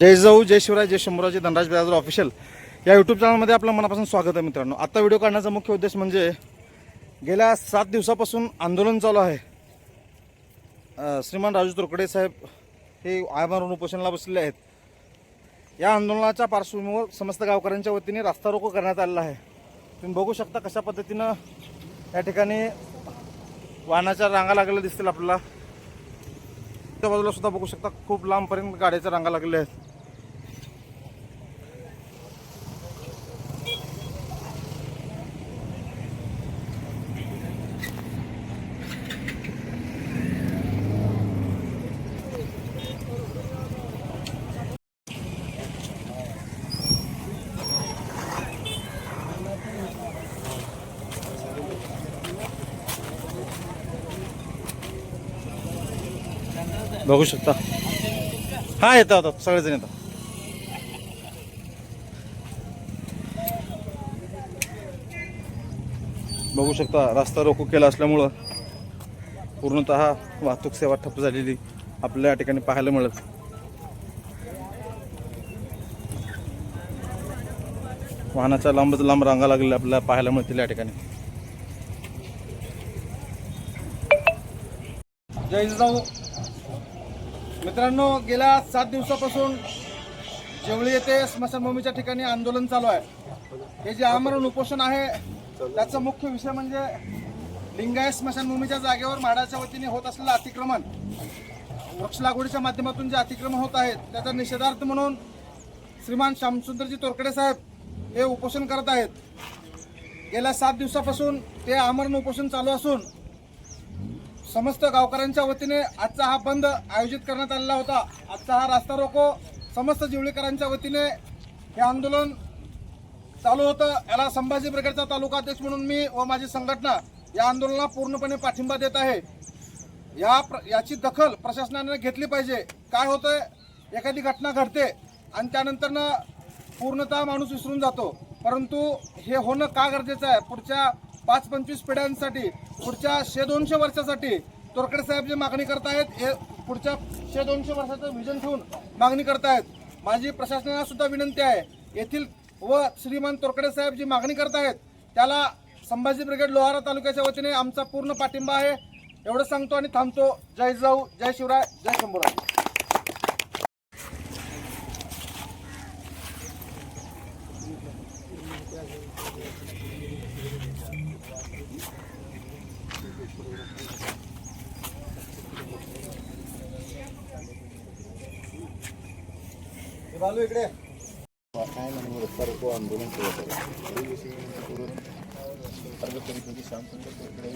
जय जाऊ जय शिवराय जय शंभूराजे धनराज बेदाजर ऑफिशियल या यूट्यूब चॅनलमध्ये आपलं मनापासून स्वागत आहे मित्रांनो. आता व्हिडिओ काढण्याचा मुख्य उद्देश म्हणजे गेल्या सात दिवसापासून आंदोलन चालू आहे. श्रीमान राजू तुरकडे साहेब हे आयमारून उपोषणाला बसलेले आहेत. या आंदोलनाच्या पार्श्वभूमीवर समस्त गावकऱ्यांच्या वतीने रास्ता रोको करण्यात आलेला आहे. तुम्ही बघू शकता कशा पद्धतीनं या ठिकाणी वाहनाच्या रांगा लागलेल्या दिसतील आपल्याला. त्या बाजूला सुद्धा बघू शकता खूप लांबपर्यंत गाड्याच्या रांगा लागलेल्या आहेत. बघू शकता. हा येतात आता सगळेजण येतात बघू शकता रस्ता रोको केला असल्यामुळं पूर्णतः वाहतूक सेवा ठप्प झालेली आपल्याला या ठिकाणी पाहायला मिळत वाहनाच्या लांबच लांब रांगा लागलेल्या आपल्याला पाहायला मिळतील या ठिकाणी. जय जाऊ मित्रांनो गेल्या सात दिवसापासून जेवळी येथे स्मशानभूमीच्या ठिकाणी आंदोलन चालू आहे. हे जे आमरण उपोषण आहे त्याचा मुख्य विषय म्हणजे लिंगायत स्मशानभूमीच्या जागेवर म्हाडाच्या वतीने होत असलेलं अतिक्रमण. वृक्ष लागवडीच्या माध्यमातून जे अतिक्रमण होत आहेत त्याचा निषेधार्थ म्हणून श्रीमान श्यामसुंदरजी तोरकडे साहेब हे उपोषण करत आहेत. गेल्या सात दिवसापासून ते आमरण उपोषण चालू असून समस्त गावकऱ्यांच्या वतीने आजचा हा बंद आयोजित करण्यात आलेला होता. आजचा हा रास्ता रोको. समस्त जिवळीकरांच्या वतीने हे आंदोलन चालू होतं. याला संभाजी ब्रिगेडचा तालुका अध्यक्ष म्हणून मी व माझी संघटना या आंदोलनाला पूर्णपणे पाठिंबा देत आहे. या प्र याची दखल प्रशासनाने घेतली पाहिजे. काय होतं एखादी घटना घडते आणि त्यानंतरनं पूर्णतः माणूस विसरून जातो. परंतु हे होणं का गरजेचं आहे? पुढच्या पाच पंचवीस पिढ्यांसाठी पुढच्या शे दोनशे वर्षासाठी तोरकडे साहेब जे मागणी करतायत हे पुढच्या शे दोनशे वर्षाचं व्हिजन ठेवून मागणी करतायत. माझी प्रशासनाला सुद्धा विनंती आहे येथील व श्रीमान तोरकडे साहेब जी मागणी करतायत त्याला संभाजी ब्रिगेड लोहारा तालुक्याच्या वतीने आमचा पूर्ण पाठिंबा आहे. एवढं सांगतो आणि थांबतो. जय जाऊ जय शिवराय जय शंभूराय. बालू इकडे. काय म्हणून रस्ता आंदोलन करत आहे हे विषय सर्व समितीची शांततेकडे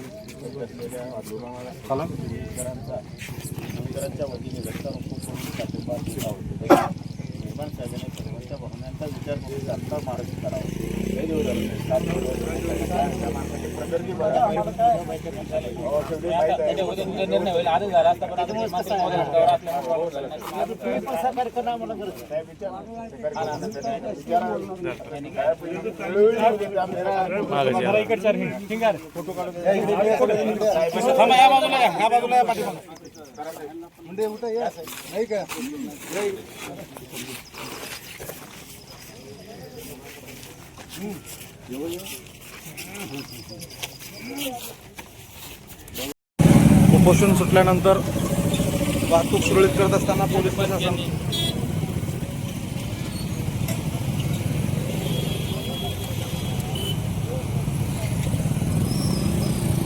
असलेल्या आंदोलनाला शेतकऱ्यांचा शेतकऱ्यांच्या वतीने रस्ता खूप पाठिंबा दिला होता निर्माण साहेबांनी सर्वांच्या भावनांचा विचार करून जास्त मार्ग करावा. फोटो काढून या बाजूला या, या बाजूला या पाठीमागं. मुंडे उठा या. नाही का उपोषण सुटल्यानंतर वाहतूक सुरळीत करत असताना पोलीस प्रशासन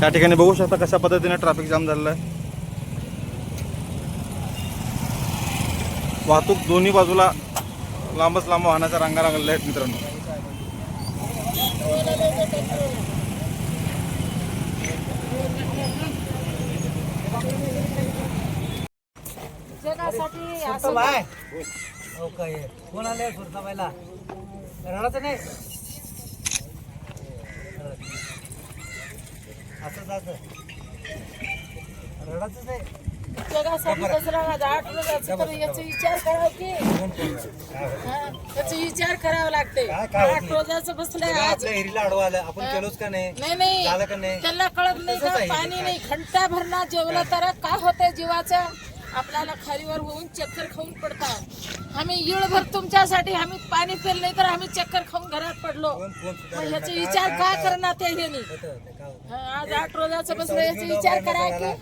त्या ठिकाणी बघू शकता कशा पद्धतीने ट्रॅफिक जाम झालेला आहे वाहतूक दोन्ही बाजूला लांबच लांब वाहनाच्या रांगा लागलेल्या आहेत मित्रांनो. असं हो काय कोण आले सुरताबाईला नाही? असं जायचं रडायचं नाही. जगासाठी राहायचं आठ रोजाचं तर याचा विचार करावा की? हा, याचा विचार करावा लागते. काय- काय आठ. रोजाचं बसलंय आज. आपल्या हिरीला अडवा आलं. आपण केलोच का नाही? नाही नाही. झालं का नाही? त्यांना कळत नाही का? पाणी नाही घंटा भरणा जेवलं तर काय होतंय जीवाचं? आपल्याला खालीवर होऊन चक्कर खाऊन पडतात. आम्ही येळभर तुमच्यासाठी आम्ही पाणी पेल नाही तर आम्ही चक्कर खाऊन घरात पडलो. ह्याचा विचार का करणार ते काय आज आठ रोजाचं बसलं याचा विचार करा की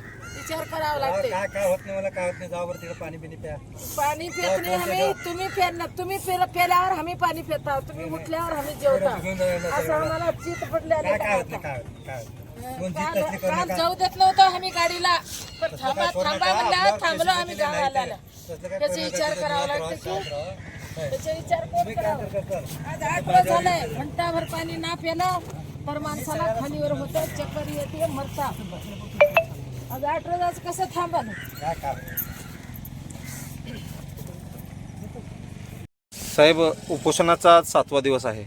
विचार करावा लागते. काय काय होत नाही मला काय होत नाही जाऊ बरं तिकडे पाणी बिनी प्या. पाणी पित नाही आम्ही तुम्ही पेरणार तुम्ही पेर पेल्यावर आम्ही पाणी पिता तुम्ही उठल्यावर आम्ही जेवता असं आम्हाला चित पडले काय काय होत नाही काय होत नाही, काय होत नाही. कोण जीत काल असली करू काल नका जाऊ देत नव्हतं आम्ही गाडीला. पण थांबा थांबा म्हणल्यावर थांबलो आम्ही गावाला आलं. त्याचा विचार करावा लागते की त्याचा विचार कोण करावा? आज आठ रोज झालंय घंटाभर पाणी ना पेलं तर माणसाला खालीवर होतं चक्कर येते मरता कसं थांबा साहेब उपोषणाचा आज सातवा दिवस आहे.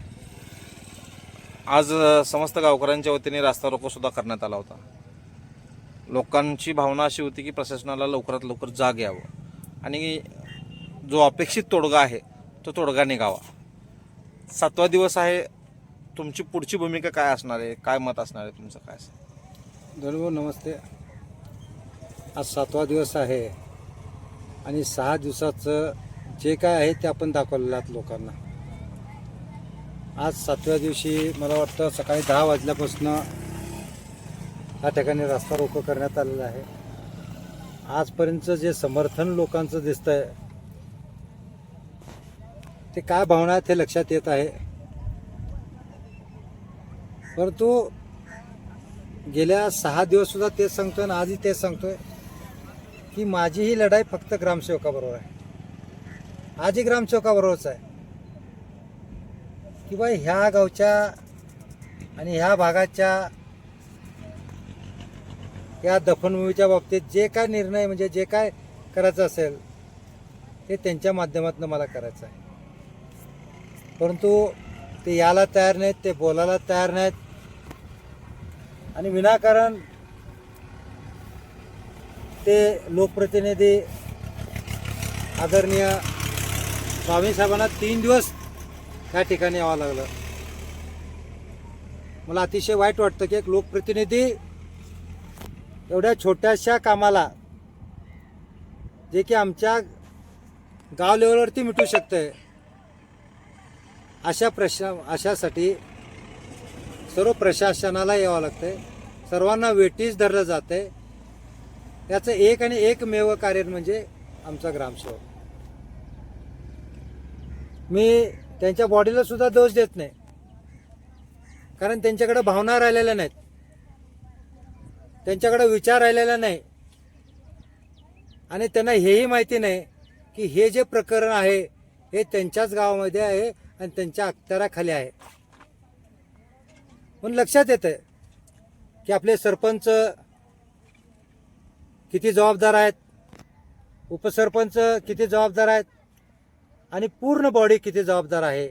आज समस्त गावकऱ्यांच्या वतीने रास्ता रोको सुद्धा करण्यात आला होता. लोकांची भावना अशी होती की प्रशासनाला लवकरात लवकर जाग यावं. आणि जो अपेक्षित तोडगा आहे तो तोडगा निघावा. सातवा दिवस आहे. तुमची पुढची भूमिका काय असणार आहे? काय मत असणार आहे? तुमचं काय असेल धनुभाऊ नमस्ते. आज सातवा दिवस आहे. आणि सहा दिवसाचं जे काय आहे ते आपण दाखवलेलं आहात लोकांना. आज सातव्या दिवशी मला वाटतं सकाळी दहा वाजल्यापासून या ठिकाणी रस्ता रोको करण्यात आलेला आहे. आजपर्यंतचं जे समर्थन लोकांचं दिसतंय ते काय भावना आहेत हे लक्षात येत आहे. परंतु गेल्या सहा दिवस सुद्धा तेच सांगतोय आणि आजही तेच सांगतोय. की माझी ही लढाई फक्त ग्रामसेवकाबरोबर आहे. आजही ग्रामसेवकाबरोबरच आहे. की बाई ह्या गावच्या आणि ह्या भागाच्या या दफनभूमीच्या बाबतीत जे काय निर्णय म्हणजे जे काय करायचं असेल ते त्यांच्या माध्यमातून मला करायचं आहे. परंतु ते यायला तयार नाहीत ते बोलायला तयार नाहीत. आणि विनाकारण ते लोकप्रतिनिधी आदरणीय स्वामीसाहेबांना तीन दिवस त्या ठिकाणी यावं लागलं. मला अतिशय वाईट वाटतं की एक लोकप्रतिनिधी एवढ्या छोट्याशा कामाला जे की आमच्या गाव लेवलवरती मिटू शकतं अशा प्रशा अशासाठी सर्व प्रशासनाला यावं लागतंय. सर्वांना वेटीस धरलं जातंय. याचं एक आणि एकमेव कार्य म्हणजे आमचा ग्रामसेवक. मी त्यांच्या बॉडीला सुद्धा दोष देत नाही. कारण त्यांच्याकडे भावना राहिलेल्या नाहीत. त्यांच्याकडे विचार राहिलेला नाही. आणि त्यांना हेही माहिती नाही की हे जे प्रकरण आहे हे त्यांच्याच गावामध्ये आहे आणि त्यांच्या अखत्याराखाली आहे. पण लक्षात येतं की आपले सरपंच किती जबाबदार आहेत? उपसरपंच किती जबाबदार आहेत? आणि पूर्ण बॉडी किती जबाबदार आहे?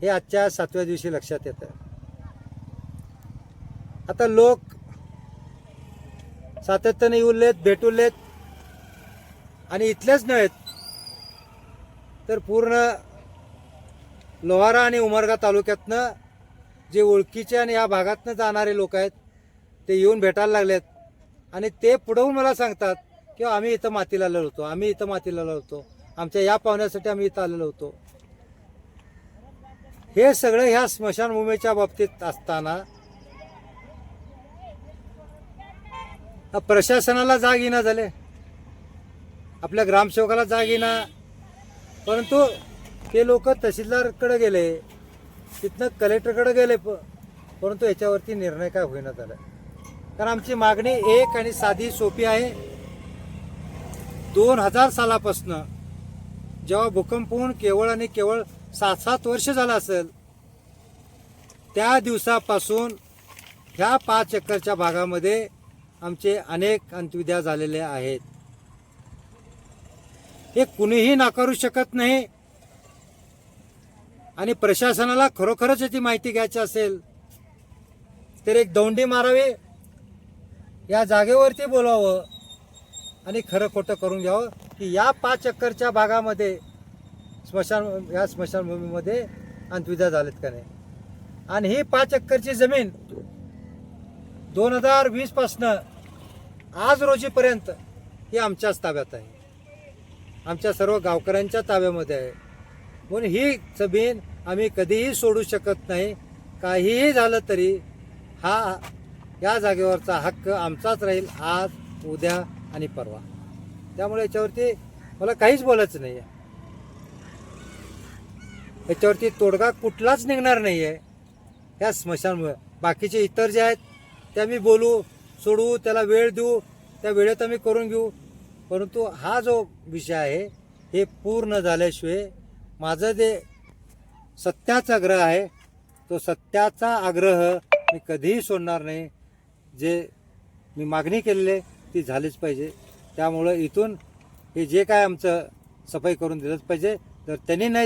हे आजच्या सातव्या दिवशी लक्षात येतं. आता लोक सातत्याने येऊलेत भेटूलेत आणि इथलेच नव्हेत तर पूर्ण लोहारा आणि उमरगा तालुक्यातनं जे ओळखीचे आणि या भागातनं जाणारे लोक आहेत ते येऊन भेटायला लागलेत. आणि ते पुढवून मला सांगतात की आम्ही इथं मातीला आलेलो होतो आम्ही इथं मातीला आलो होतो. आमच्या या पाहुण्यासाठी आम्ही इथं आलेलो होतो. हे सगळं ह्या स्मशानभूमीच्या बाबतीत असताना प्रशासनाला जाग येणं झाले. आपल्या ग्रामसेवकाला जाग येणं परंतु ते लोक तहसीलदारकडे गेले तिथनं कलेक्टरकडे गेले प परंतु याच्यावरती निर्णय काय होईना झाला. कारण आमची मागणी एक आणि साधी सोपी आहे. दोन हजार सालापासनं जेव्हा भूकंप होऊन केवळ आणि केवळ सात सात वर्ष झालं असेल त्या दिवसापासून ह्या पाच एकरच्या भागामध्ये आमचे अनेक अंतविद्या झालेले आहेत. हे कुणीही नाकारू शकत नाही. आणि प्रशासनाला खरोखरच याची माहिती घ्यायची असेल तर एक दौंडी मारावी या जागेवरती बोलावं आणि खरं खोटं करून घ्यावं की या पाच एकरच्या भागामध्ये स्मशान या स्मशानभूमीमध्ये अंतविधा झालेत का नाही? आणि ही पाच एकरची जमीन दोन हजार वीसपासनं आज रोजीपर्यंत ही आमच्याच ताब्यात आहे. आमच्या सर्व गावकऱ्यांच्या ताब्यामध्ये आहे. म्हणून ही जमीन आम्ही कधीही सोडू शकत नाही. काहीही झालं तरी हा या जागेवरचा हक्क आमचाच राहील आज उद्या आणि परवा. त्यामुळे याच्यावरती मला काहीच बोलायचं नाही आहे याच्यावरती तोडगा कुठलाच निघणार नाही आहे या स्मशानमुळे. बाकीचे इतर जे आहेत त्या मी बोलू सोडवू त्याला वेळ देऊ त्या वेळेत आम्ही करून घेऊ. परंतु हा जो विषय आहे हे पूर्ण झाल्याशिवाय माझं जे सत्याचा आग्रह आहे तो सत्याचा आग्रह मी कधीही सोडणार नाही. जे मी मागणी केलेली आहे ती झालीच पाहिजे. त्यामुळं इथून हे जे काय आमचं सफाई करून दिलंच पाहिजे. जर त्यांनी नाही